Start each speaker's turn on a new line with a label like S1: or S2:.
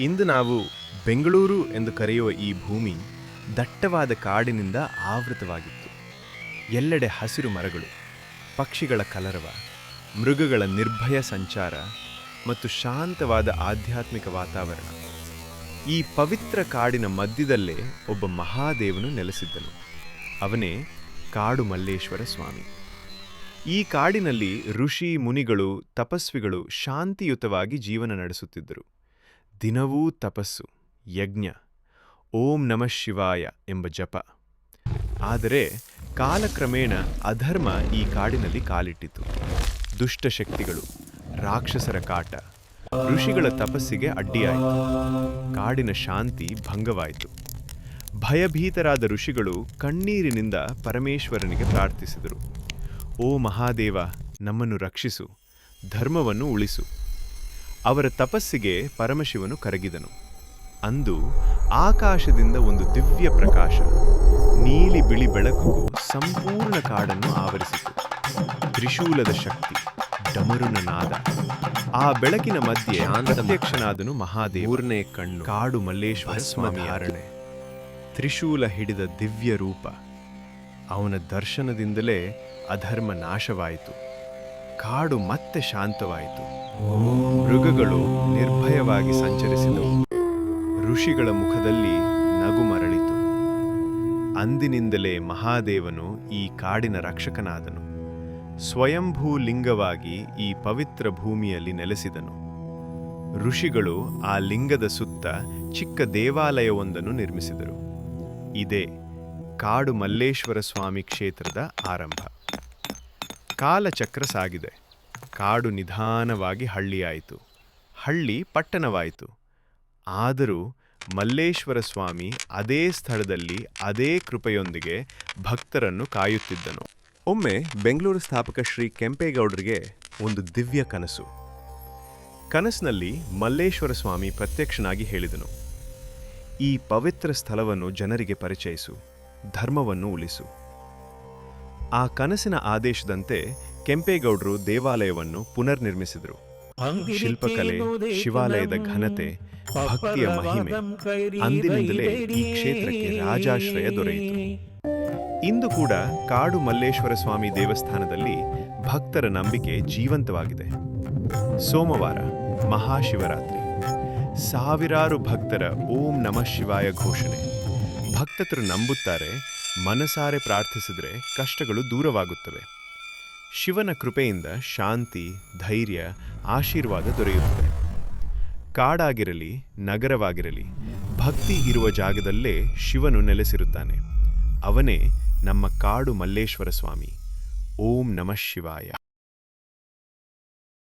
S1: ಇಂದು ನಾವು ಬೆಂಗಳೂರು ಎಂದು ಕರೆಯುವ ಈ ಭೂಮಿ ದಟ್ಟವಾದ ಕಾಡಿನಿಂದ ಆವೃತವಾಗಿತ್ತು. ಎಲ್ಲೆಡೆ ಹಸಿರು ಮರಗಳು, ಪಕ್ಷಿಗಳ ಕಲರವ, ಮೃಗಗಳ ನಿರ್ಭಯ ಸಂಚಾರ ಮತ್ತು ಶಾಂತವಾದ ಆಧ್ಯಾತ್ಮಿಕ ವಾತಾವರಣ. ಈ ಪವಿತ್ರ ಕಾಡಿನ ಮಧ್ಯದಲ್ಲೇ ಒಬ್ಬ ಮಹಾದೇವನು ನೆಲೆಸಿದ್ದನು. ಅವನೇ ಕಾಡು ಮಲ್ಲೇಶ್ವರ ಸ್ವಾಮಿ. ಈ ಕಾಡಿನಲ್ಲಿ ಋಷಿ, ಮುನಿಗಳು, ತಪಸ್ವಿಗಳು ಶಾಂತಿಯುತವಾಗಿ ಜೀವನ ನಡೆಸುತ್ತಿದ್ದರು. ದಿನವೂ ತಪಸ್ಸು, ಯಜ್ಞ, ಓಂ ನಮಃ ಶಿವಾಯ ಎಂಬ ಜಪ. ಆದರೆ ಕಾಲಕ್ರಮೇಣ ಅಧರ್ಮ ಈ ಕಾಡಿನಲ್ಲಿ ಕಾಲಿಟ್ಟಿತು. ದುಷ್ಟಶಕ್ತಿಗಳು ರಾಕ್ಷಸರ ಕಾಟ, ಋಷಿಗಳ ತಪಸ್ಸಿಗೆ ಅಡ್ಡಿಯಾಯಿತು. ಕಾಡಿನ ಶಾಂತಿ ಭಂಗವಾಯಿತು. ಭಯಭೀತರಾದ ಋಷಿಗಳು ಕಣ್ಣೀರಿನಿಂದ ಪರಮೇಶ್ವರನಿಗೆ ಪ್ರಾರ್ಥಿಸಿದರು. ಓ ಮಹಾದೇವ, ನಮ್ಮನ್ನು ರಕ್ಷಿಸು, ಧರ್ಮವನ್ನು ಉಳಿಸು. ಅವರ ತಪಸ್ಸಿಗೆ ಪರಮಶಿವನು ಕರಗಿದನು. ಅಂದು ಆಕಾಶದಿಂದ ಒಂದು ದಿವ್ಯ ಪ್ರಕಾಶ ನೀಲಿ ಬಿಳಿ ಬೆಳಕು ಸಂಪೂರ್ಣ ಕಾಡನ್ನು ಆವರಿಸಿತು. ತ್ರಿಶೂಲದ ಶಕ್ತಿ ಡಮರುನ ನಾದ. ಆ ಬೆಳಕಿನ ಮಧ್ಯೆ ಪ್ರತ್ಯಕ್ಷನಾದನು ಮಹಾದೇವರನೇ ಕಣ್ಣು ಕಾಡು ಮಲ್ಲೇಶ್ವರ ಸ್ವಾಮಿ ಆರಣೆ ತ್ರಿಶೂಲ ಹಿಡಿದ ದಿವ್ಯ ರೂಪ. ಅವನ ದರ್ಶನದಿಂದಲೇ ಅಧರ್ಮ ನಾಶವಾಯಿತು. ಕಾಡು ಮತ್ತೆ ಶಾಂತವಾಯಿತು. ಮೃಗಗಳು ನಿರ್ಭಯವಾಗಿ ಸಂಚರಿಸಿದವು. ಋಷಿಗಳ ಮುಖದಲ್ಲಿ ನಗು ಮರಳಿತು. ಅಂದಿನಿಂದಲೇ ಮಹಾದೇವನು ಈ ಕಾಡಿನ ರಕ್ಷಕನಾದನು. ಸ್ವಯಂಭೂ ಲಿಂಗವಾಗಿ ಈ ಪವಿತ್ರ ಭೂಮಿಯಲ್ಲಿ ನೆಲೆಸಿದನು. ಋಷಿಗಳು ಆ ಲಿಂಗದ ಸುತ್ತ ಚಿಕ್ಕ ದೇವಾಲಯವೊಂದನ್ನು ನಿರ್ಮಿಸಿದರು. ಇದೇ ಕಾಡು ಮಲ್ಲೇಶ್ವರ ಸ್ವಾಮಿ ಕ್ಷೇತ್ರದ ಆರಂಭ. ಕಾಲಚಕ್ರ ಸಾಗಿದೆ. ಕಾಡು ನಿಧಾನವಾಗಿ ಹಳ್ಳಿಯಾಯಿತು. ಹಳ್ಳಿ ಪಟ್ಟಣವಾಯಿತು. ಆದರೂ ಮಲ್ಲೇಶ್ವರ ಸ್ವಾಮಿ ಅದೇ ಸ್ಥಳದಲ್ಲಿ ಅದೇ ಕೃಪೆಯೊಂದಿಗೆ ಭಕ್ತರನ್ನು ಕಾಯುತ್ತಿದ್ದನು. ಒಮ್ಮೆ ಬೆಂಗಳೂರು ಸ್ಥಾಪಕ ಶ್ರೀ ಕೆಂಪೇಗೌಡರಿಗೆ ಒಂದು ದಿವ್ಯ ಕನಸು. ಕನಸಿನಲ್ಲಿ ಮಲ್ಲೇಶ್ವರ ಸ್ವಾಮಿ ಪ್ರತ್ಯಕ್ಷನಾಗಿ ಹೇಳಿದನು. ಈ ಪವಿತ್ರ ಸ್ಥಳವನ್ನು ಜನರಿಗೆ ಪರಿಚಯಿಸು, ಧರ್ಮವನ್ನು ಉಳಿಸು. ಆ ಕನಸಿನ ಆದೇಶದಂತೆ ಕೆಂಪೇಗೌಡರು ದೇವಾಲಯವನ್ನು ಪುನರ್ನಿರ್ಮಿಸಿದರು. ಶಿಲ್ಪಕಲೆ ಶಿವಾಲಯದ ಘನತೆ ಭಕ್ತಿಯ ಮಹಿಮೆ ಅಂದಿನಿಂದಲೇ ಈ ಕ್ಷೇತ್ರಕ್ಕೆ ರಾಜಾಶ್ರಯ ದೊರೆಯಿತು. ಇಂದು ಕೂಡ ಕಾಡು ಮಲ್ಲೇಶ್ವರ ಸ್ವಾಮಿ ದೇವಸ್ಥಾನದಲ್ಲಿ ಭಕ್ತರ ನಂಬಿಕೆ ಜೀವಂತವಾಗಿದೆ. ಸೋಮವಾರ ಮಹಾಶಿವರಾತ್ರಿ. ಸಾವಿರಾರು ಭಕ್ತರ ಓಂ ನಮಃ ಶಿವಾಯ ಘೋಷಣೆ. ಭಕ್ತರು ನಂಬುತ್ತಾರೆ ಮನಸಾರೆ ಪ್ರಾರ್ಥಿಸಿದರೆ ಕಷ್ಟಗಳು ದೂರವಾಗುತ್ತವೆ. ಶಿವನ ಕೃಪೆಯಿಂದ ಶಾಂತಿ, ಧೈರ್ಯ, ಆಶೀರ್ವಾದ ದೊರೆಯುತ್ತದೆ. ಕಾಡಾಗಿರಲಿ, ನಗರವಾಗಿರಲಿ, ಭಕ್ತಿ ಇರುವ ಜಾಗದಲ್ಲೇ ಶಿವನು ನೆಲೆಸಿರುತ್ತಾನೆ. ಅವನೇ ನಮ್ಮ ಕಾಡು ಮಲ್ಲೇಶ್ವರ ಸ್ವಾಮಿ. ಓಂ ನಮಃ ಶಿವಾಯ.